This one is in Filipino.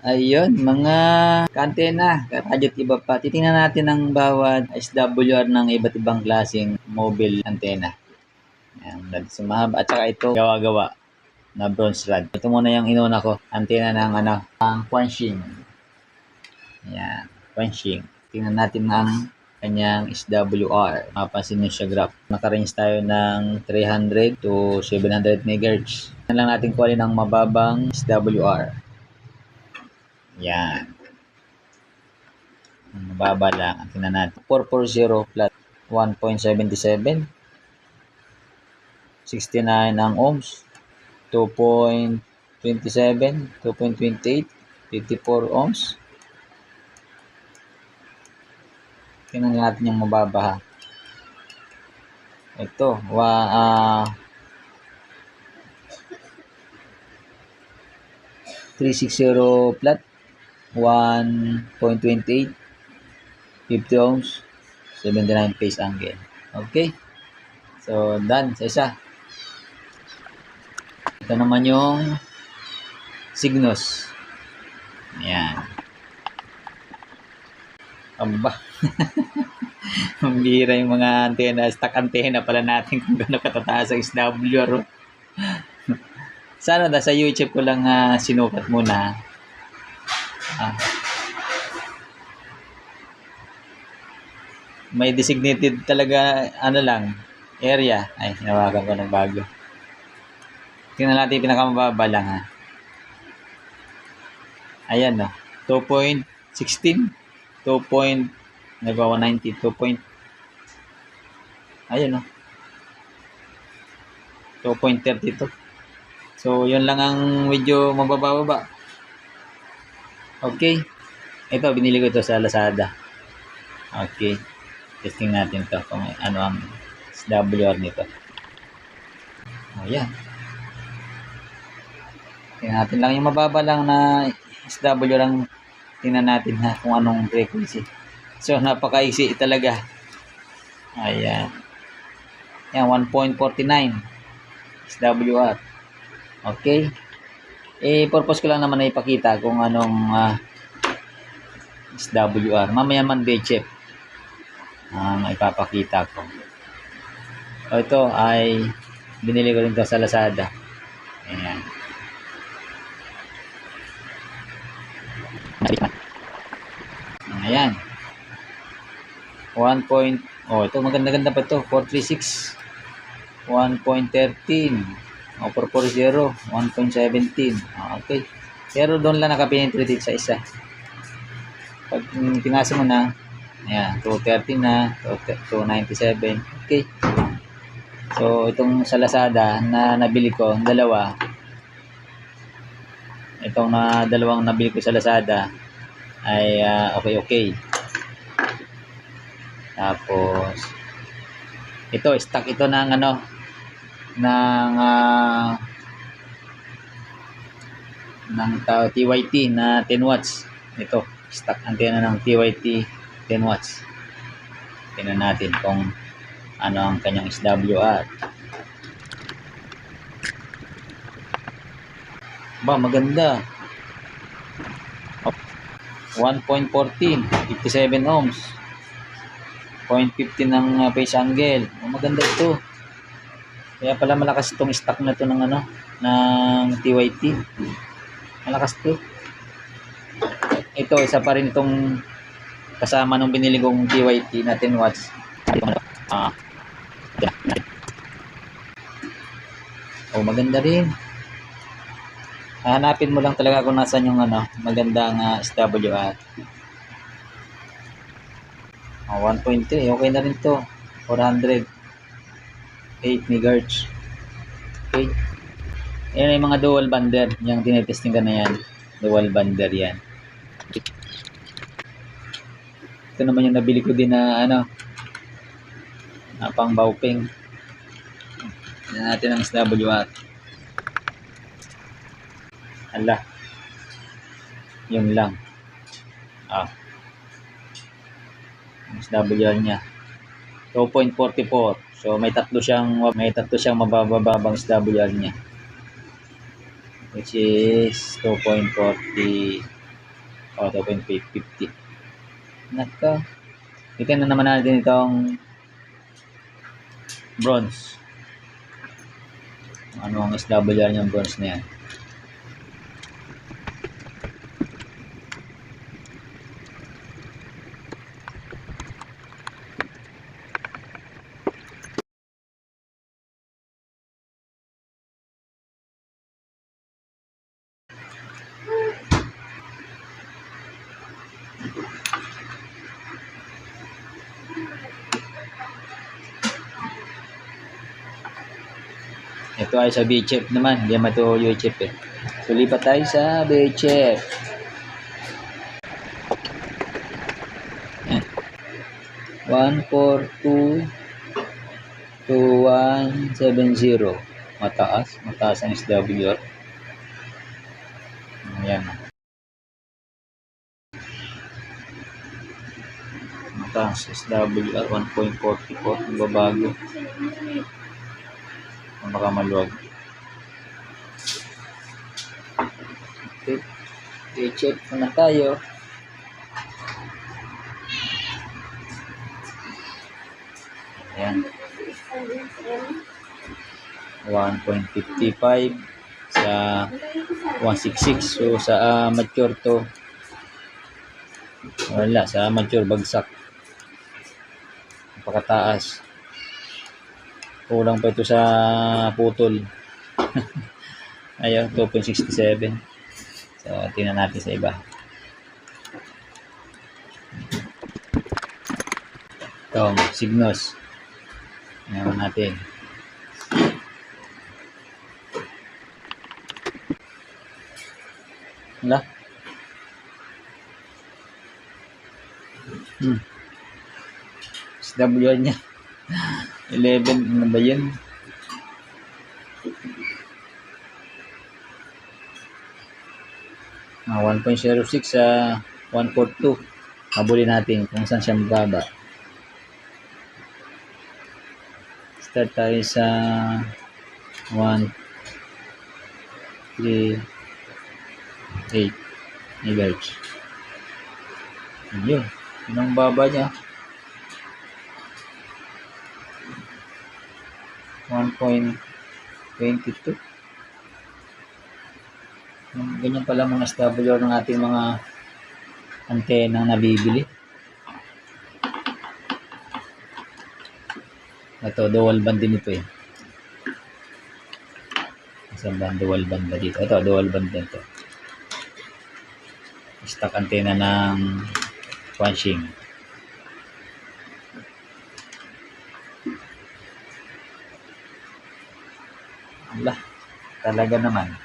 Ayun, mga kantena, radyo't iba pa. Titingnan natin ang bawat SWR ng iba't ibang klaseng mobile antenna. Ayan, rad sa mahaba. At saka ito, gawa-gawa na bronze rod. Ito muna yung inuna ko. Antenna ng ano, ang Quanxing. Ayan, Quanxing. Tingnan natin ang kanyang SWR. Mapansin nyo siya graph. Nakarange tayo ng 300 to 700 MHz. Tingnan lang natin alin ang mababang SWR. Yan. Mababa lang. Ang tingnan natin. 440 flat 1.77. 69 ang ohms. 2.27, 2.28, 54 ohms. Tingnan natin yung mababa ha. Ito, wa, ah, 360 flat 1.28 50 ohms 79 phase angle. Okay? So done. Sa isa. Ito naman yung Signos ayan. Aba. Ang bira yung mga antena. Stock antena pala natin kung gano'n katataas ang SWR sana da sa YouTube ko lang ah, sinukat muna Ah. May designated talaga, ano lang, area. Ay, hinawakan ko ng bago. Tingnan natin yung pinakamababa lang ha. Ayan no. 2.16. 2. Point, nagawa 90. 2. Point, ayan no. 2.32. So, yun lang ang medyo mababa-baba. Okay. Ito, binili ko ito sa Lazada. Okay. Testing natin to kung ano ang SWR nito. O, yan. Tingnan natin lang yung mababa lang na SWR ang tingnan natin ha kung anong frequency. So, napakaiksi talaga. Ayan. Yan, 1.49 SWR. Okay. Eh, purpose ko lang naman na ipakita kung anong uh, SWR. Mamaya Monday chip ang ipapakita ko. O ito ay binili ko rin to sa Lazada. Ayan. Ayan. 1 point, oh ito maganda-ganda pa ito, 436. 1.13 o 440, 1.17. Ah, okay. Pero doon lang nakapenetrate sa isa. Pag um, pinasa mo na, ayan, 230 na, 297. Okay. So, itong sa Lazada na nabili ko, dalawa, itong na dalawang nabili ko sa Lazada ay uh, okay okay. Tapos ito stock ito ng ano ng uh, ng TYT na 10 watts. Ito, stock antenna ng TYT 10 watts. Tingnan natin kung ano ang kanyang SWR. Ba, maganda. 1.14, 57 ohms. 0.15 ng uh, phase angle. Maganda ito. Kaya pala malakas itong stock na to ng ano, ng TYT. Malakas to. Ito, isa pa rin itong kasama nung binili kong TYT na 10 watts. Ah. Oh, maganda rin. Hanapin mo lang talaga kung nasan yung ano, magandang uh, SWR. Oh, 1.3, okay na rin to. 400. 8 MHz. Okay. Ayan yung mga dual bander. Yung tinetesting ka na yan. Dual bander yan. Ito naman yung nabili ko din na ano. Na pang bauping. Tignan natin ang SWR. Ala. Yun lang. Ah. Ang SWR niya. 2.44. So may tatlo siyang may tatlo siyang mabababang SWR niya. Which is 2.40 O, 2.50. Nako. Tingnan na naman natin itong bronze. Ano ang SWR niyang bronze na yan. Ito ay sa BHF naman. Hindi naman ito UHF eh. So, lipat tayo sa BHF. Yan. 142 2170 mataas mataas ang SWR ayan mataas SWR 1.44 babago baka maluwag. I-check muna tayo. Ayan. 1.55 sa 166 so sa ah, mature to wala sa mature bagsak. Napakataas kulang pa ito sa putol. Ayun 2.67 so tingnan natin sa iba. Ito signos. Tingnan natin. Wala? Hmm. SWR niya 11 ano ba yun ah, 1.06 sa 142 habulin natin kung saan siya mababa start tayo sa 1 3 8 megahertz yun yun ang baba niya 1.22 Yung ganyan pala mga SWR ng ating mga antena na nabibili ito dual band din ito eh. Isang band dual band ba dito? Ito dual band din ito. Stock antena ng Quanxing talaga naman.